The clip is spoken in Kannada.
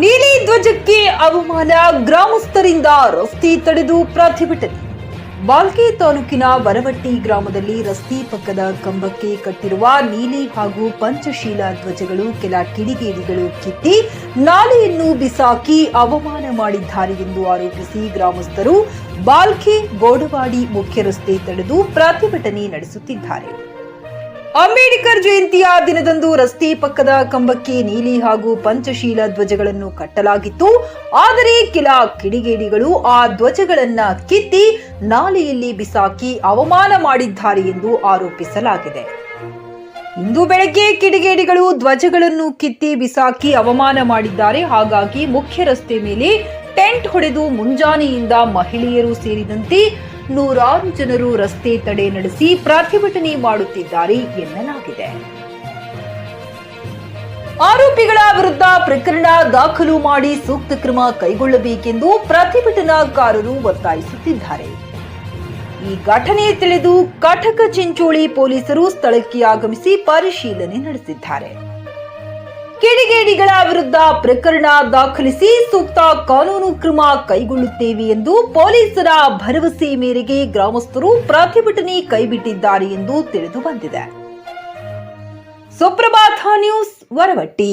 ನೀಲಿ ಧ್ವಜಕ್ಕೆ ಅವಮಾನ ಗ್ರಾಮಸ್ಥರಿಂದ ರಸ್ತೆ ತಡೆದು ಪ್ರತಿಭಟನೆ. ಬಾಲ್ಕಿ ತಾಲೂಕಿನ ವರವಟ್ಟಿ ಗ್ರಾಮದಲ್ಲಿ ರಸ್ತೆ ಪಕ್ಕದ ಕಂಬಕ್ಕೆ ಕಟ್ಟಿರುವ ನೀಲಿ ಹಾಗೂ ಪಂಚಶೀಲ ಧ್ವಜಗಳು ಕೆಲ ಕಿಡಿಗೇಡಿಗಳು ಕಿತ್ತಿ ನಾಲೆಯನ್ನು ಬಿಸಾಕಿ ಅವಮಾನ ಮಾಡಿದ್ದಾರೆ ಎಂದು ಆರೋಪಿಸಿ ಗ್ರಾಮಸ್ಥರು ಬಾಲ್ಕಿ ಗೋಡವಾಡಿ ಮುಖ್ಯ ರಸ್ತೆ ತಡೆದು ಪ್ರತಿಭಟನೆ ನಡೆಸುತ್ತಿದ್ದಾರೆ. ಅಂಬೇಡ್ಕರ್ ಜಯಂತಿಯ ದಿನದಂದು ರಸ್ತೆ ಪಕ್ಕದ ಕಂಬಕ್ಕೆ ನೀಲಿ ಹಾಗೂ ಪಂಚಶೀಲ ಧ್ವಜಗಳನ್ನು ಕಟ್ಟಲಾಗಿತ್ತು. ಆದರೆ ಕೆಲ ಕಿಡಿಗೇಡಿಗಳು ಆ ಧ್ವಜಗಳನ್ನ ಕಿತ್ತಿ ನಾಲೆಯಲ್ಲಿ ಬಿಸಾಕಿ ಅವಮಾನ ಮಾಡಿದ್ದಾರೆ ಎಂದು ಆರೋಪಿಸಲಾಗಿದೆ. ಇಂದು ಬೆಳಗ್ಗೆ ಕಿಡಿಗೇಡಿಗಳು ಧ್ವಜಗಳನ್ನು ಕಿತ್ತಿ ಬಿಸಾಕಿ ಅವಮಾನ ಮಾಡಿದ್ದಾರೆ. ಹಾಗಾಗಿ ಮುಖ್ಯ ರಸ್ತೆ ಮೇಲೆ ಟೆಂಟ್ ಹೊಡೆದು ಮುಂಜಾನೆಯಿಂದ ಮಹಿಳೆಯರು ಸೇರಿದಂತೆ ನೂರಾರು ಜನರು ರಸ್ತೆ ತಡೆ ನಡೆಸಿ ಪ್ರತಿಭಟನೆ ಮಾಡುತ್ತಿದ್ದಾರೆ ಎನ್ನಲಾಗಿದೆ. ಆರೋಪಿಗಳ ವಿರುದ್ಧ ಪ್ರಕರಣ ದಾಖಲು ಮಾಡಿ ಸೂಕ್ತ ಕ್ರಮ ಕೈಗೊಳ್ಳಬೇಕೆಂದು ಪ್ರತಿಭಟನಾಕಾರರು ಒತ್ತಾಯಿಸುತ್ತಿದ್ದಾರೆ. ಈ ಘಟನೆ ತಿಳಿದು ಕಟಕ ಚಿಂಚೋಳಿ ಪೊಲೀಸರು ಸ್ಥಳಕ್ಕೆ ಆಗಮಿಸಿ ಪರಿಶೀಲನೆ ನಡೆಸಿದ್ದಾರೆ. ಕಿಡಿಗೇಡಿಗಳ ವಿರುದ್ಧ ಪ್ರಕರಣ ದಾಖಲಿಸಿ ಸೂಕ್ತ ಕಾನೂನು ಕ್ರಮ ಕೈಗೊಳ್ಳುತ್ತೇವೆ ಎಂದು ಪೊಲೀಸರ ಭರವಸೆ ಮೇರೆಗೆ ಗ್ರಾಮಸ್ಥರು ಪ್ರತಿಭಟನೆ ಕೈಬಿಟ್ಟಿದ್ದಾರೆ ಎಂದು ತಿಳಿದು ಬಂದಿದೆ. ಸುಪ್ರಭಾತ ನ್ಯೂಸ್, ವರವಟ್ಟಿ.